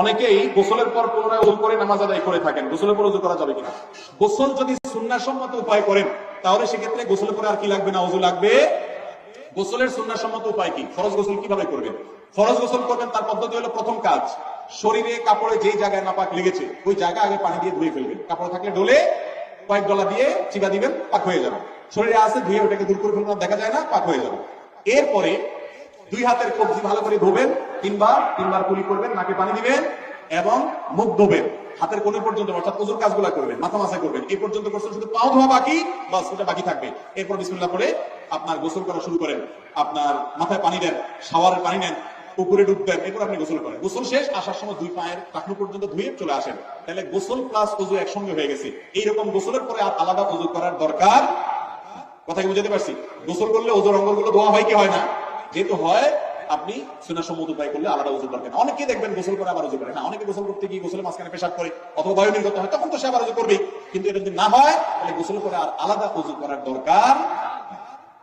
অনেকেই গোসলের পর পুনরায় ওজু করে নামাজ আদায় করে থাকেন। গোসলের পর ওজু করা যাবে কিনা? গোসল যদি সুন্নাসম্মত উপায় করেন, তাহলে সেক্ষেত্রে গোসল করে আর কি লাগবে না? ওজু লাগবে? গোসলের সুন্নাসম্মত উপায় কি? ফরজ গোসল কীভাবে করবেন? ফরজ গোসল করবেন, তার পদ্ধতি হলো প্রথম কাজ, শরীরে কাপড়ে যেই জায়গায় নাপাক লেগেছে, ওই জায়গা আগে পানি দিয়ে ধুয়ে ফেলবেন। কাপড় থাকলে ডলে কয়েক ডলা দিয়ে চিবা দিবেন, পাক হয়ে যাবে। শরীরে আছে, ধুয়ে ওটাকে দূর করে ফেলবেন দেখা যায় না, পাক হয়ে যাবে। এরপরে দুই হাতের কবজি ভালো করে ধোবেন তিনবার তিনবার কুলি করবেন, নাকে পানি দিবেন এবং মুখ ধোবেন। হাতের কোণে পর্যন্ত, অর্থাৎ ওজুর কাজগুলো করবেন, মাথা মাথা করবেন। এই পর্যন্ত করছেন শুধু পাও ধোয়া বাকি, বাস ওটা বাকি থাকবে। এরপর বিসমিল্লাহ করে আপনার গোসল করা শুরু করেন। আপনার মাথায় পানি দেন, শাওয়ারের পানি নেন পুকুরে ডুব দেন, এরপর আপনি গোসল করেন। গোসল শেষ, আসার সময় দুই পায়ের টাকনু পর্যন্ত ধুয়ে চলে আসেন। তাহলে গোসল প্লাস ওজু একসঙ্গে হয়ে গেছে। এইরকম গোসলের পরে আর আলাদা ওজু করার দরকার কথা কি বুঝাতে পারছি? গোসল করলে ওজোর অঙ্গগুলো ধোয়া হয় কি হয় না? যেহেতু হয় আপনি সুনা সম্মত উপায় করলে আলাদা ওজু দরকার না। অনেকেই দেখবেন গোসল করে আবার ওজু করে না। অনেকে গোসল করতে গিয়ে গোসলের মাঝখানে পেশাব করে অথবা বায়ু নির্গত হয়, তখন তো সে আবার ওজু করবে কিন্তু এটা যদি না হয়, তাহলে গোসল করে আর আলাদা ওজু করার দরকার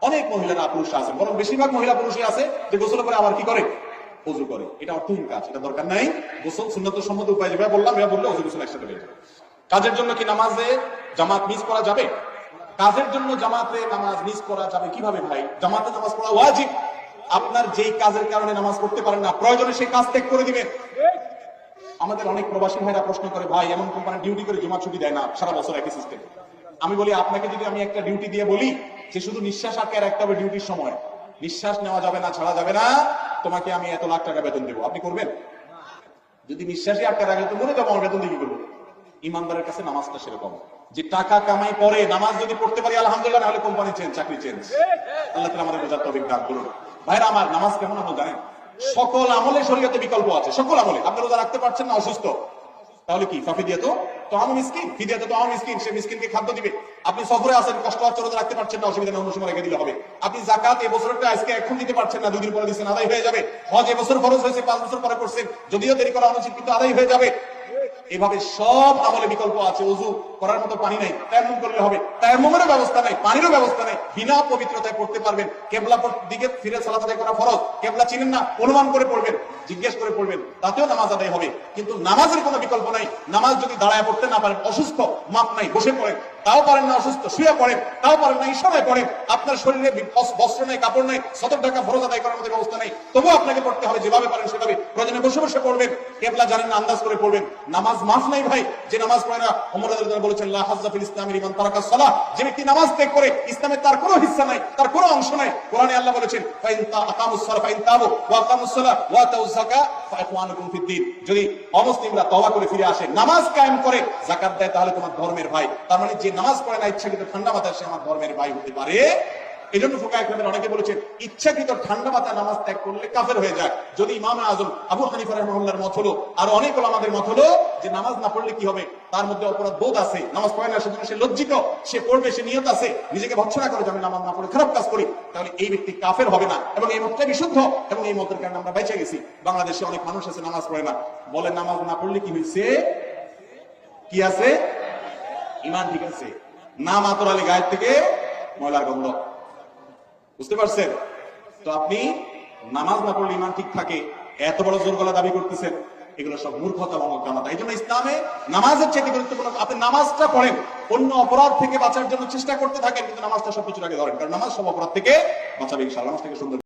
অনেক মহিলারা পুরুষ আছে, বরং বেশিরভাগ মহিলা পুরুষই আছে যে গোসল করে আবার কি করে? ওজু করে। এটা অর্থহীন কাজ এটা দরকার নাই। গোসল সুন্নত সম্মত উপায় যেভাবে বললাম এভাবে বললে ওজু গোসল একসাথে হয়ে যাবে। কাজের জন্য কি নামাজে জামাত মিস করা যাবে? কাজের জন্য জামাতে নামাজ মিস করা যাবে কীভাবে ভাই? জামাতে নামাজ পড়া ওয়াজিব। আপনার যেই কাজের কারণে নামাজ পড়তে পারেন না, প্রয়োজনে সেই কাজ ত্যাগ করে দিবেন। আমাদের অনেক প্রবাসী ভাইরা প্রশ্ন করে, ভাই, এমন কোম্পানি ডিউটি করে জমা ছুটি দেয় না, সারা বছর একই সিস্টেম আমি বলি, আপনাকে যদি আমি একটা ডিউটি দিয়ে বলি, যে শুধু নিঃশ্বাস আটকে রাখতে হবে ডিউটির সময়, নিঃশ্বাস নেওয়া যাবে না, ছাড়া যাবে না, তোমাকে আমি এত লাখ টাকা বেতন দেবো। আপনি করবেন? যদি নিঃশ্বাসই আটকে রাখলে তো মনে যাব, আমার বেতন দিয়ে কি করব? ইমানদারের কাছে নামাজটা সেরকম। যে টাকা কামাই করে, নামাজ যদি পড়তে পারি, আলহামদুলিল্লাহ, নাহলে কোম্পানি চেঞ্জ চাকরি চেঞ্জ আল্লাহ তালা আমাদের বোঝার তবিক দান করুন। ভাইরা আমার, নামাজ কেমন আপনি জানেন? সকল আমলে শরীয়তে বিকল্প আছে, সকল আমলে। আপনি রোজা রাখতে পারছেন না, অসুস্থ। তাহলে কি ফাফি দিয়ে তো? মিসকিন ফিদিয়া তো মিসকিন, সে মিসকিনকে খাদ্য দিবে। আপনি সফরে কষ্ট হচ্ছে, রোজা রাখতে পারছেন না, অসুবিধা অন্য সময় রেখে দিলে হবে। আপনি জাকাত এই বছরটা আজকে এখন দিতে পারছেন না, দুই দিন পরে দিচ্ছেন, আদায় হয়ে যাবে। হজ এবছর খরচ হয়েছে, পাঁচ বছর পরে করছেন, যদিও দেরি করা অনুচিত, কিন্তু আদায় হয়ে যাবে। এভাবে সব আমলে বিকল্প আছে, উজু করার মতো পানি নাই। তেমন করলে হবে। তেমনেরও ব্যবস্থা নাই, পানিরও ব্যবস্থা নাই। বিনা পবিত্রতায় পড়তে পারবেন। কেবলা দিকে ফিরে সালাত করা ফরজ। কেবলা চিনেন না, অনুমান করে পড়বেন, জিজ্ঞেস করে পড়বেন, তাতেও নামাজ আদায় হবে। কিন্তু নামাজের কোনো বিকল্প নাই। নামাজ যদি দাঁড়ায় পড়তে না পারেন, অসুস্থ, মাপ নাই, বসে পড়েন। তাও পারেন না অসুস্থ, শুয়ে পড়েন, তাও পারেন না ইশারায় পড়েন। আপনার শরীরে বস্ত্র নাই, কাপড় নাই, সতর টাকা ফরজ আদায় করার মতো ব্যবস্থা নাই। তবুও আপনাকে পড়তে হবে, যেভাবে পারেন সেভাবে। প্রয়োজনে বসে বসে পড়বেন, কেবলা জানেন না, আন্দাজ করে পড়বেন। নামাজ মাফ নাই ভাই, যে নামাজ পড়ে না রাদিয়াল্লাহু আনহু বলেছেন, লা হাজ্জা ইসলামের ইমান তারাকা সালাহ। যে ব্যক্তি নামাজ ত্যাগ করে, ইসলামের তার কোনো হিস্সা নাই, তার কোনো অংশ নাই। কোরআনে আল্লাহ বলেছেন, ফাইন তা, আকামুস ফাইন তাবু, ওয়া আকামুস যদি অমুসলিমরা তওবা করে ফিরে আসে, নামাজ কায়েম করে যাকাত দেয়, তাহলে তোমার ধর্মের ভাই। তার মানে যে নামাজ পড়ে না, ইচ্ছাকৃত ঠান্ডা মাথায় সে আমার ধর্মের ভাই হতে পারে। এই জন্য ফোকা একরামের অনেকে বলেছেন, ইচ্ছাকৃত ঠান্ডা নামাজ ত্যাগ করলে কাফের হয়ে যায়। যদি ইমাম আজম আবু রহমাল্লাহর মত হলো, আর অনেক আমাদের মত হলো, যে নামাজ না পড়লে কি হবে? তার মধ্যে অপরাধ বোধ আছে। নামাজ পড়ে না সেজন্য সে লজ্জিত, সে পড়বে, সে নিয়ত আছে। নিজেকে ভৎসনা করে যে আমি নামাজ না পড়ে খারাপ কাজ করি, তাহলে এই ব্যক্তি কাফের হবে না। এবং এই মতটা বিশুদ্ধ, এবং এই মতের কারণে আমরা বেঁচে গেছি। বাংলাদেশে অনেক মানুষ আছে, নামাজ পড়ে না। বলে নামাজ না পড়লে কি হয়েছে? কি আছে? ইমান ঠিক আছে। না মাতর আলী গায়ের থেকে ময়লার গন্ধ। বুঝতে পারছেন? তো আপনি নামাজ না পড়লে ইমান ঠিক থাকে, এত বড় জোর গলা দাবি করতেছেন, এগুলো সব মূর্খতা এবং অজ্ঞানতা এই জন্য ইসলামে নামাজের চেয়ে গুরুত্বপূর্ণ, আপনি নামাজটা পড়েন, অন্য অপরাধ থেকে বাঁচার জন্য চেষ্টা করতে থাকেন, কিন্তু নামাজটা সবকিছুর আগে ধরেন, কারণ নামাজ সব অপরাধ থেকে বাঁচাবে ইনশাআল্লাহ থেকে সুন্দর